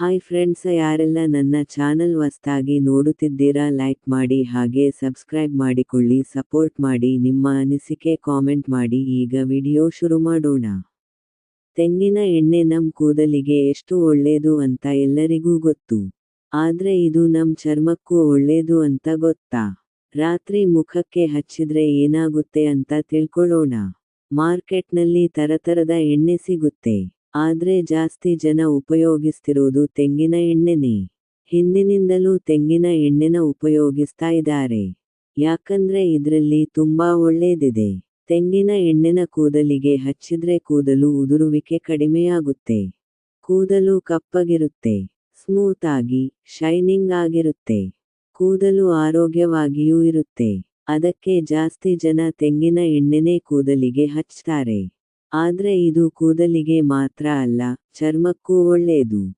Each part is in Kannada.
ಹಾಯ್ ಫ್ರೆಂಡ್ಸ್ ಯಾರೆಲ್ಲ ನನ್ನ ಚಾನಲ್ ಹೊಸ್ತಾಗಿ ನೋಡುತ್ತಿದ್ದೀರಾ ಲೈಕ್ ಮಾಡಿ, ಹಾಗೆ ಸಬ್ಸ್ಕ್ರೈಬ್ ಮಾಡಿಕೊಳ್ಳಿ ಸಪೋರ್ಟ್ ಮಾಡಿ, ನಿಮ್ಮ ಅನಿಸಿಕೆ ಕಾಮೆಂಟ್ ಮಾಡಿ, ಈಗ ವಿಡಿಯೋ ಶುರು ಮಾಡೋಣ. ತೆಂಗಿನ ಎಣ್ಣೆ ನಮ್ ಕೂದಲಿಗೆ ಎಷ್ಟು ಒಳ್ಳೇದು ಅಂತ ಎಲ್ಲರಿಗೂ ಗೊತ್ತು. ಆದ್ರೆ ಇದು ನಮ್ ಚರ್ಮಕ್ಕೂ ಒಳ್ಳೇದು ಅಂತ ಗೊತ್ತಾ? ರಾತ್ರಿ ಮುಖಕ್ಕೆ ಹಚ್ಚಿದ್ರೆ ಏನಾಗುತ್ತೆ ಅಂತ ತಿಳ್ಕೊಳ್ಳೋಣ. ಮಾರ್ಕೆಟ್ನಲ್ಲಿ ತರತರದ ಎಣ್ಣೆ ಸಿಗುತ್ತೆ. ಆದ್ರೆ ಜಾಸ್ತಿ ಜನ ಉಪಯೋಗಿಸ್ತಿರುವುದು ತೆಂಗಿನ ಎಣ್ಣೆನೇ ಹಿಂದಿನಿಂದಲೂ ತೆಂಗಿನ ಎಣ್ಣೆನ ಉಪಯೋಗಿಸ್ತಾ ಇದ್ದಾರೆ. ಯಾಕಂದ್ರೆ ಇದ್ರಲ್ಲಿ ತುಂಬಾ ಒಳ್ಳೇದಿದೆ. ತೆಂಗಿನ ಎಣ್ಣೆನ ಕೂದಲಿಗೆ ಹಚ್ಚಿದ್ರೆ ಕೂದಲು ಉದುರುವಿಕೆ ಕಡಿಮೆಯಾಗುತ್ತೆ. ಕೂದಲು ಕಪ್ಪಗಿರುತ್ತೆ. ಸ್ಮೂತ್ ಆಗಿ, ಶೈನಿಂಗ್ ಆಗಿರುತ್ತೆ. ಕೂದಲು ಆರೋಗ್ಯವಾಗಿಯೂ ಇರುತ್ತೆ. ಅದಕ್ಕೆ ಜಾಸ್ತಿ ಜನ ತೆಂಗಿನ ಎಣ್ಣೆನೇ ಕೂದಲಿಗೆ ಹಚ್ತಾರೆ. ಆದ್ರೆ ಇದು ಕೂದಲಿಗೆ ಮಾತ್ರ ಅಲ್ಲ, ಚರ್ಮಕ್ಕೂ ಒಳ್ಳೆಯದು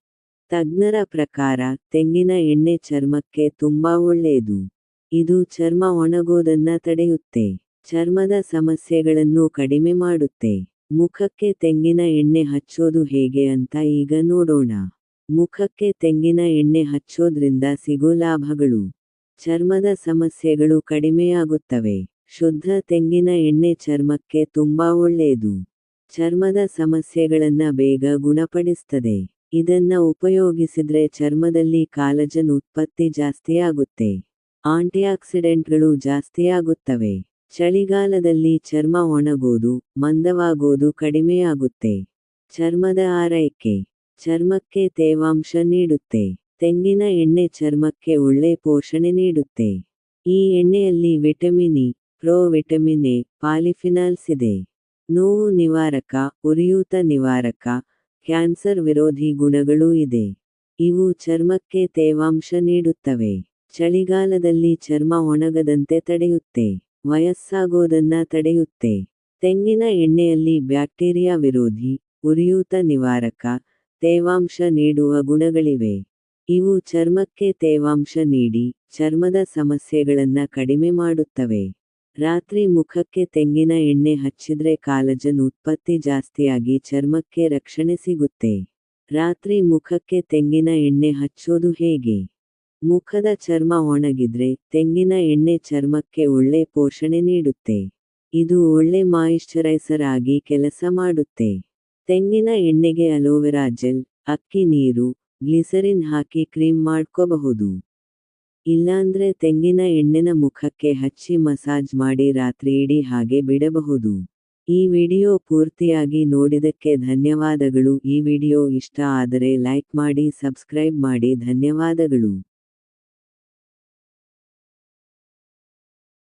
ತಜ್ಞರ ಪ್ರಕಾರ ತೆಂಗಿನ ಎಣ್ಣೆ ಚರ್ಮಕ್ಕೆ ತುಂಬಾ ಒಳ್ಳೆಯದು ಇದು ಚರ್ಮ ಒಣಗೋದನ್ನ ತಡೆಯುತ್ತೆ, ಚರ್ಮದ ಸಮಸ್ಯೆಗಳನ್ನು ಕಡಿಮೆ ಮಾಡುತ್ತೆ. ಮುಖಕ್ಕೆ ತೆಂಗಿನ ಎಣ್ಣೆ ಹಚ್ಚೋದು ಹೇಗೆ ಅಂತ ಈಗ ನೋಡೋಣ. ಮುಖಕ್ಕೆ ತೆಂಗಿನ ಎಣ್ಣೆ ಹಚ್ಚೋದ್ರಿಂದ ಸಿಗೋ ಲಾಭಗಳು. ಚರ್ಮದ ಸಮಸ್ಯೆಗಳು ಕಡಿಮೆಯಾಗುತ್ತವೆ. ಶುದ್ಧ ತೆಂಗಿನ ಎಣ್ಣೆ ಚರ್ಮಕ್ಕೆ ತುಂಬಾ ಒಳ್ಳೆಯದು ಚರ್ಮದ ಸಮಸ್ಯೆಗಳನ್ನ ಬೇಗ ಗುಣಪಡಿಸ್ತದೆ. ಇದನ್ನ ಉಪಯೋಗಿಸಿದ್ರೆ ಚರ್ಮದಲ್ಲಿ ಕಾಲಜನ್ ಉತ್ಪತ್ತಿ ಜಾಸ್ತಿಯಾಗುತ್ತೆ ಆಂಟಿಆಕ್ಸಿಡೆಂಟ್ಗಳು ಜಾಸ್ತಿಯಾಗುತ್ತವೆ ಚಳಿಗಾಲದಲ್ಲಿ ಚರ್ಮ ಒಣಗೋದು, ಮಂದವಾಗೋದು ಕಡಿಮೆಯಾಗುತ್ತೆ ಚರ್ಮದ ಆರೈಕೆ. ಚರ್ಮಕ್ಕೆ ತೇವಾಂಶ ನೀಡುತ್ತೆ. ತೆಂಗಿನ ಎಣ್ಣೆ ಚರ್ಮಕ್ಕೆ ಒಳ್ಳೆ ಪೋಷಣೆ ನೀಡುತ್ತೆ. ಈ ಎಣ್ಣೆಯಲ್ಲಿ vitamin E, pro vitamin A, polyphenols ಇದೆ. ನೋವು ನಿವಾರಕ, ಉರಿಯೂತ ನಿವಾರಕ, ಕ್ಯಾನ್ಸರ್ ವಿರೋಧಿ ಗುಣಗಳೂ ಇದೆ. ಇವು ಚರ್ಮಕ್ಕೆ ತೇವಾಂಶ ನೀಡುತ್ತವೆ. ಚಳಿಗಾಲದಲ್ಲಿ ಚರ್ಮ ಒಣಗದಂತೆ ತಡೆಯುತ್ತೆ. ವಯಸ್ಸಾಗೋದನ್ನ ತಡೆಯುತ್ತೆ. ತೆಂಗಿನ ಎಣ್ಣೆಯಲ್ಲಿ ಬ್ಯಾಕ್ಟೀರಿಯಾ ವಿರೋಧಿ, ಉರಿಯೂತ ನಿವಾರಕ, ತೇವಾಂಶ ನೀಡುವ ಗುಣಗಳಿವೆ. ಇವು ಚರ್ಮಕ್ಕೆ ತೇವಾಂಶ ನೀಡಿ, ಚರ್ಮದ ಸಮಸ್ಯೆಗಳನ್ನು ಕಡಿಮೆ ಮಾಡುತ್ತವೆ. ರಾತ್ರಿ ಮುಖಕ್ಕೆ ತೆಂಗಿನ ಎಣ್ಣೆ ಹಚ್ಚಿದ್ರೆ ಕಾಲಜನ್ ಉತ್ಪತ್ತಿ ಜಾಸ್ತಿಯಾಗಿ ಚರ್ಮಕ್ಕೆ ರಕ್ಷಣೆ ಸಿಗುತ್ತೆ. ರಾತ್ರಿ ಮುಖಕ್ಕೆ ತೆಂಗಿನ ಎಣ್ಣೆ ಹಚ್ಚೋದು ಹೇಗೆ? ಮುಖದ ಚರ್ಮ ಒಣಗಿದ್ರೆ ತೆಂಗಿನ ಎಣ್ಣೆ ಚರ್ಮಕ್ಕೆ ಒಳ್ಳೆ ಪೋಷಣೆ ನೀಡುತ್ತೆ. ಇದು ಒಳ್ಳೆ ಮಾಯಿಶ್ಚರೈಸರ್ ಆಗಿ ಕೆಲಸ ಮಾಡುತ್ತೆ. ತೆಂಗಿನ ಎಣ್ಣೆಗೆ ಅಲೋವೆರಾ ಜೆಲ್, ಅಕ್ಕಿ ನೀರು, ಗ್ಲಿಸರಿನ್ ಹಾಕಿ ಕ್ರೀಮ್ ಮಾಡ್ಕೋಬಹುದು. ಇಲ್ಲಾಂದ್ರೆ ತೆಂಗಿನ ಎಣ್ಣೆನ ಮುಖಕ್ಕೆ ಹಚ್ಚಿ ಮಸಾಜ್ ಮಾಡಿ ರಾತ್ರಿ ಇಡೀ ಹಾಗೆ ಬಿಡಬಹುದು. ಈ ವಿಡಿಯೋ ಪೂರ್ತಿಯಾಗಿ ನೋಡಿದಕ್ಕೆ ಧನ್ಯವಾದಗಳು. ಈ ವಿಡಿಯೋ ಇಷ್ಟ ಆದರೆ ಲೈಕ್ ಮಾಡಿ, ಸಬ್ಸ್ಕ್ರೈಬ್ ಮಾಡಿ. ಧನ್ಯವಾದಗಳು.